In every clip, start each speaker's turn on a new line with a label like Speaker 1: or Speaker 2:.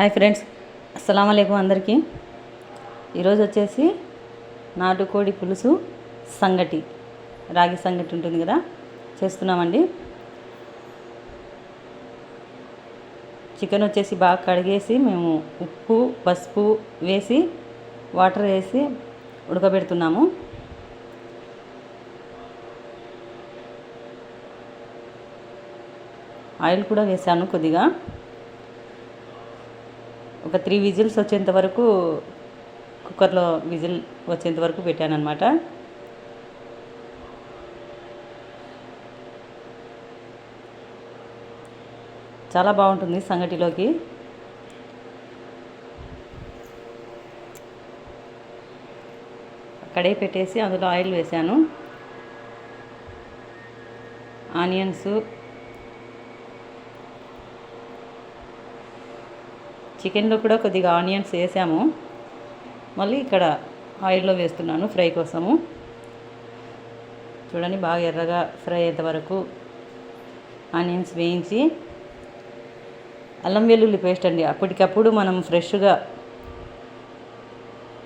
Speaker 1: Hi friends అస్సలం అయికం అందరికీ. ఈరోజు వచ్చేసి నాటుకోడి పులుసు సంగటి రాగి సంగటి ఉంటుంది కదా చేస్తున్నామండి. చికెన్ వచ్చేసి బాగా కడిగేసి మేము ఉప్పు పసుపు వేసి వాటర్ వేసి ఉడకబెడుతున్నాము. ఆయిల్ కూడా వేసాను కొద్దిగా. ఒక త్రీ విజిల్స్ వచ్చేంత వరకు కుక్కర్లో విజిల్ వచ్చేంత వరకు పెట్టాను అనమాట చాలా బాగుంటుంది సంగటిలోకి కడాయి పెట్టేసి అందులో ఆయిల్ వేసాను ఆనియన్స్ చికెన్లో కూడా కొద్దిగా ఆనియన్స్ వేసాము. మళ్ళీ ఇక్కడ ఆయిల్లో వేస్తున్నాను ఫ్రై కోసము. చూడండి బాగా ఎర్రగా ఫ్రై అయ్యేంత వరకు ఆనియన్స్ వేయించి అల్లం వెల్లుల్లి పేస్ట్ అండి. అప్పటికప్పుడు మనం ఫ్రెష్గా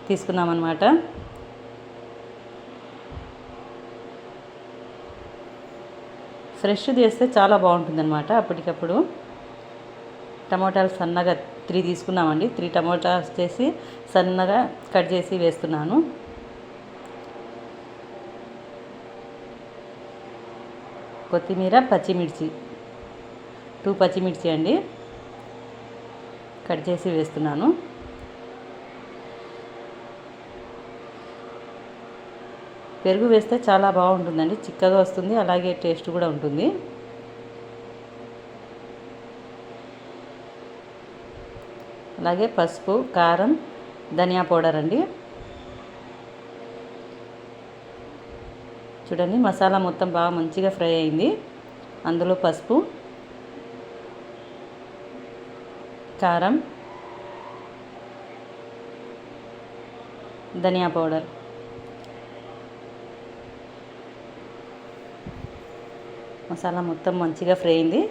Speaker 1: తీసుకున్నామన్నమాట. ఫ్రెష్ చేస్తే చాలా బాగుంటుందన్నమాట అప్పటికప్పుడు. టమాటాలు సన్నగా త్రీ తీసుకున్నామండి. త్రీ టమాటాస్ చేసి సన్నగా కట్ చేసి వేస్తున్నాను. కొత్తిమీర పచ్చిమిర్చి. టూ పచ్చిమిర్చి అండి. కట్ చేసి వేస్తున్నాను. పెరుగు వేస్తే చాలా బాగుంటుందండి. చిక్కగా వస్తుంది. అలాగే టేస్ట్ కూడా ఉంటుంది. అలాగే పసుపు కారం ధనియా పౌడర్ అండి. చూడండి మసాలా మొత్తం బాగా మంచిగా ఫ్రై అయింది. అందులో పసుపు కారం ధనియా పౌడర్. మసాలా మొత్తం మంచిగా ఫ్రై అయింది.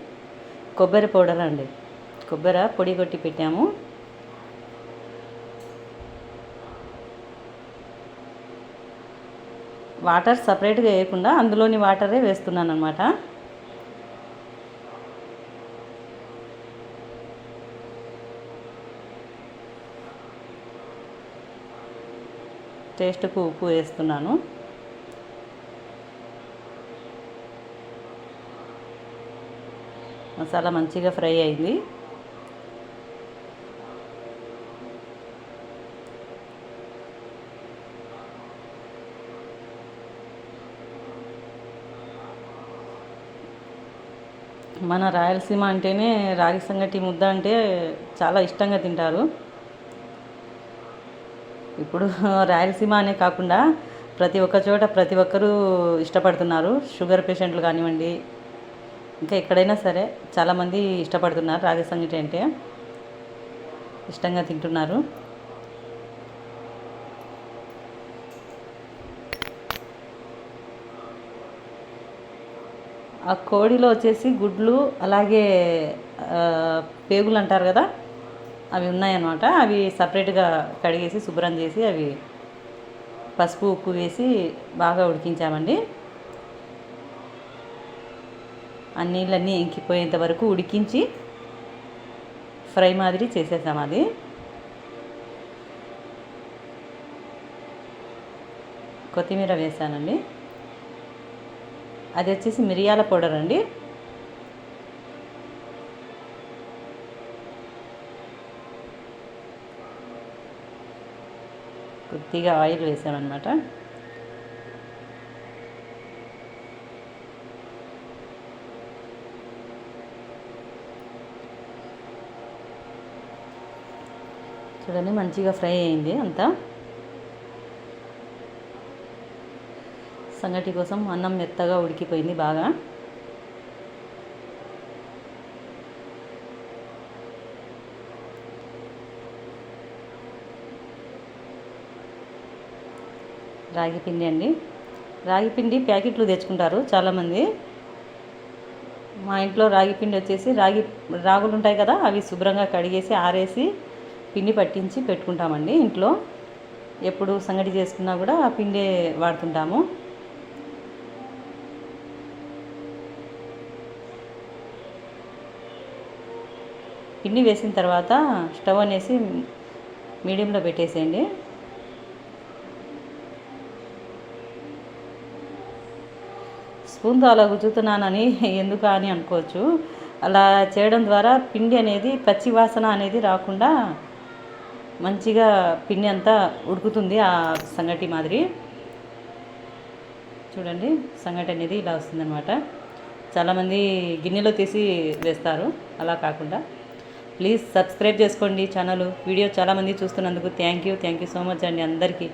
Speaker 1: కొబ్బరి పౌడర్ అండి. కొబ్బరి పొడి కొట్టి పెట్టాము. వాటర్ సపరేట్గా వేయకుండా అందులోని వాటరే వేస్తున్నాను అనమాట టేస్ట్కు ఉప్పు వేస్తున్నాను. మసాలా మంచిగా ఫ్రై అయింది. మన రాయలసీమ అంటేనే రాగి సంగటి ముద్ద అంటే చాలా ఇష్టంగా తింటారు. ఇప్పుడు రాయలసీమ అనే కాకుండా ప్రతి ఒక్క చోట ప్రతి ఒక్కరూ ఇష్టపడుతున్నారు. షుగర్ పేషెంట్లు కానివ్వండి ఇంకా ఎక్కడైనా సరే చాలామంది ఇష్టపడుతున్నారు రాగి సంగటి అంటే. ఇష్టంగా తింటున్నారు. ఆ కోడిలో వచ్చేసి గుడ్లు అలాగే పేగులు అంటారు కదా అవి ఉన్నాయన్నమాట. అవి సపరేట్గా కడిగేసి శుభ్రం చేసి అవి పసుపు ఉప్పు వేసి బాగా ఉడికించామండి. ఆ నీళ్ళన్నీ ఇంకిపోయేంత వరకు ఉడికించి ఫ్రై మాదిరి చేసేసాం అది. కొత్తిమీర వేసానండి. అది వచ్చేసి మిరియాల పౌడర్ అండి. కొద్దిగా ఆయిల్ వేసామన్నమాట. చూడండి మంచిగా ఫ్రై అయింది అంతా. సంగటి కోసం అన్నం మెత్తగా ఉడికిపోయింది బాగా. రాగి పిండి అండి. రాగి పిండి ప్యాకెట్లు తెచ్చుకుంటారు చాలామంది. మా ఇంట్లో రాగి పిండి వచ్చేసి రాగి రాగులు ఉంటాయి కదా అవి శుభ్రంగా కడిగేసి ఆరేసి పిండి పట్టించి పెట్టుకుంటామండి ఇంట్లో. ఎప్పుడు సంగటి చేసుకున్నా కూడా ఆ పిండే వాడుతుంటాము. పిండి వేసిన తర్వాత స్టవ్ అనేసి మీడియంలో పెట్టేసేయండి. స్పూన్తో అలా గుచ్చుతున్నానని ఎందుకు అని అనుకోవచ్చు. అలా చేయడం ద్వారా పిండి అనేది పచ్చి వాసన అనేది రాకుండా మంచిగా పిండి అంతా ఉడుకుతుంది ఆ సంగటి మాదిరి. చూడండి సంగటి అనేది ఇలా వస్తుందన్నమాట. చాలామంది గిన్నెలో తీసి వేస్తారు. అలా కాకుండా ప్లీజ్ సబ్స్క్రైబ్ చేసుకోండి ఛానల్. వీడియో చాలామంది చూస్తున్నందుకు thank you. Thank you so much అండి అందరికీ.